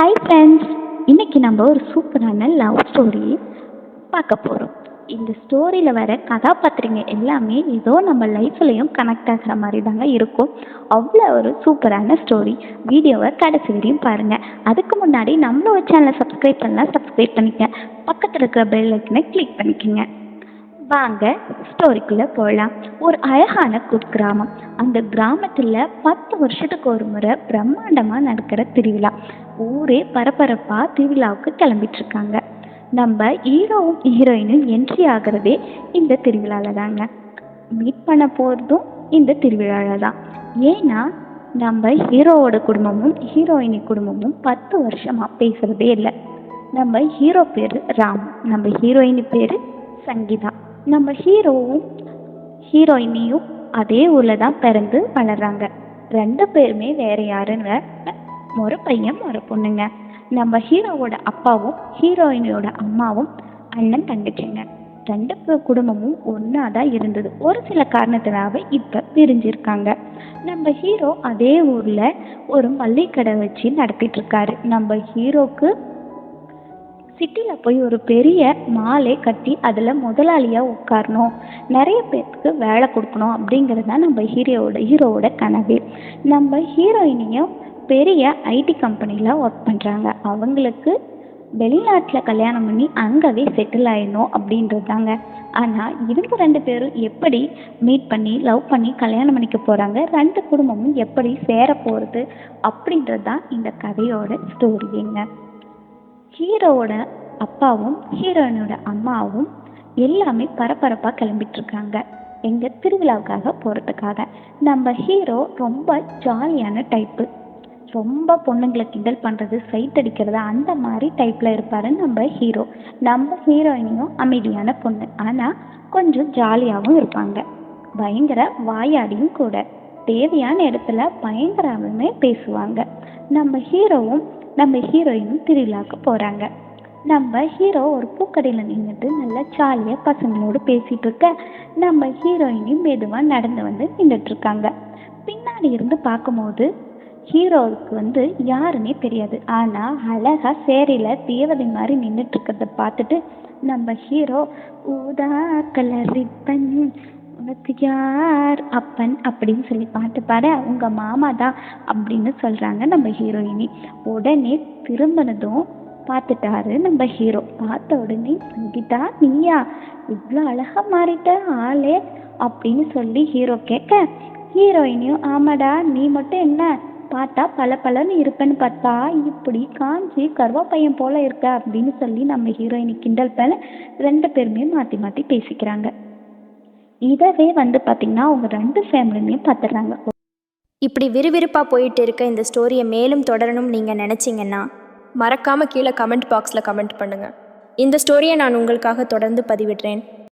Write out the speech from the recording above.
Hi friends இன்னைக்கு நம்ம ஒரு சூப்பரான லவ் ஸ்டோரி பார்க்க போகிறோம் இந்த ஸ்டோரியில் வர கதாபாத்திரங்க எல்லாமே ஏதோ நம்ம லைஃப்லையும் கனெக்ட் ஆகிற மாதிரி தாங்க இருக்கும். அவ்வளோ ஒரு சூப்பரான ஸ்டோரி வீடியோவை கடைசி வரையும் பாருங்கள் அதுக்கு முன்னாடி நம்மளோட சேனலை சப்ஸ்கிரைப் பண்ணலாம் சப்ஸ்கிரைப் பண்ணிக்க பக்கத்தில் இருக்கிற பெல் ஐக்கனை கிளிக் பண்ணிக்கோங்க. வாங்க ஸ்டோரிக்குள்ளே போகலாம் ஒரு அழகான குக்கிராமம் அந்த கிராமத்தில் பத்து வருஷத்துக்கு ஒரு முறை பிரம்மாண்டமாக நடக்கிற திருவிழா. ஊரே பரபரப்பாக திருவிழாவுக்கு கிளம்பிட்டு இருக்காங்க நம்ம ஹீரோவும் ஹீரோயினும் என்ட்ரி ஆகிறதே இந்த திருவிழாவில் தாங்க. மீட் பண்ண போகிறதும் இந்த திருவிழாவில் தான். ஏன்னா நம்ம ஹீரோவோட குடும்பமும் ஹீரோயினி குடும்பமும் பத்து வருஷமாக பேசுகிறதே இல்லை. நம்ம ஹீரோ பேர் ராம் நம்ம ஹீரோயினி பேர் சங்கீதா. நம்ம ஹீரோவும் ஹீரோயினியும் அதே ஊரில் தான் பிறந்து வளர்றாங்க. ரெண்டு பேருமே வேற யாருன்னு ஒரு பையன் ஒரு பொண்ணுங்க. நம்ம ஹீரோவோட அப்பாவும் ஹீரோயினியோட அம்மாவும் அண்ணன் தங்கச்சிங்க. ரெண்டு குடும்பமும் ஒன்றா தான் இருந்தது. ஒரு சில காரணத்தினால இப்போ பிரிஞ்சிருக்காங்க. நம்ம ஹீரோ அதே ஊரில் ஒரு மல்லிகடை கடை வச்சு நடத்திட்டு இருக்காரு. நம்ம ஹீரோக்கு சிட்டியில் போய் ஒரு பெரிய மாலை கட்டி அதில் முதலாளியாக உட்காரணும். நிறைய பேருக்கு வேலை கொடுக்கணும் அப்படிங்கிறது தான் நம்ம ஹீரோவோட ஹீரோவோட கனவு. நம்ம ஹீரோயினியும் பெரிய ஐடி கம்பெனியில் ஒர்க் பண்ணுறாங்க அவங்களுக்கு வெளிநாட்டில் கல்யாணம் பண்ணி அங்கவே செட்டில் ஆயிடணும் அப்படின்றது தாங்க. ஆனால் இவங்க ரெண்டு பேரும் எப்படி மீட் பண்ணி லவ் பண்ணி கல்யாணம் பண்ணிக்க போகிறாங்க ரெண்டு குடும்பமும் எப்படி சேர போகிறது அப்படின்றது தான் இந்த கதையோட ஸ்டோரிங்க ஹீரோவோட அப்பாவும் ஹீரோயினோட அம்மாவும் எல்லாமே பரபரப்பாக கிளம்பிட்டுருக்காங்க. எங்கள் திருவிழாவுக்காக போகிறதுக்காக நம்ம ஹீரோ ரொம்ப ஜாலியான டைப்பு ரொம்ப பொண்ணுங்களை கிண்டல் பண்ணுறது சைட் அடிக்கிறது அந்த மாதிரி டைப்பில் இருப்பார் நம்ம ஹீரோ. நம்ம ஹீரோயினியும் அமைதியான பொண்ணு. ஆனால் கொஞ்சம் ஜாலியாகவும் இருப்பாங்க. பயங்கர வாயாடியும் கூட. தேவையான இடத்துல பயங்கரமே பேசுவாங்க. நம்ம ஹீரோவும் நம்ம ஹீரோயினும் திருவிழாவுக்கு போகிறாங்க நம்ம ஹீரோ ஒரு பூக்கடையில் நின்றுட்டு நல்லா ஜாலியாக பசங்களோடு பேசிகிட்டு இருக்க நம்ம ஹீரோயினும் மெதுவாக நடந்து வந்து நின்றுட்டு இருக்காங்க. பின்னாடி இருந்து பார்க்கும்போது ஹீரோவுக்கு வந்து யாருன்னே தெரியாது. ஆனால் அழகாக சேரியில் தேவதை மாதிரி நின்றுட்டு இருக்கிறத பார்த்துட்டு நம்ம ஹீரோ ஊதா கலர் ரிப்பன் உனக்கு யார் அப்பன் அப்படின்னு சொல்லி பாட்டு பாட உங்கள் மாமா தான் அப்படின்னு சொல்கிறாங்க நம்ம ஹீரோயினி. உடனே திரும்பினதும் பார்த்துட்டாரு நம்ம ஹீரோ. பார்த்த உடனே சங்கீதா நீயா இவ்வளோ அழகாக மாறிட்ட ஆளே அப்படின்னு சொல்லி ஹீரோ கேட்க ஹீரோயினியும் ஆமாடா நீ மட்டும் என்ன? பார்த்தா பல பலன்னு இருப்பேன்னு பார்த்தா இப்படி காஞ்சி கருவாப்பையன் போல இருக்க அப்படின்னு சொல்லி நம்ம ஹீரோயினி கிண்டல் பண்ண ரெண்டு பேருமே மாற்றி மாற்றி பேசிக்கிறாங்க. இதவே வந்து பார்த்திங்கன்னா அவங்க ரெண்டு ஃபேமிலியுமே பார்த்துடுறாங்க இப்படி விறுவிறுப்பாக போயிட்டு இருக்க இந்த ஸ்டோரியை மேலும் தொடரணும்னு நீங்கள் நினச்சிங்கன்னா மறக்காமல் கீழே கமெண்ட் பாக்ஸில் கமெண்ட் பண்ணுங்கள் இந்த ஸ்டோரியை நான் உங்களுக்காக தொடர்ந்து பதிவிடுறேன்.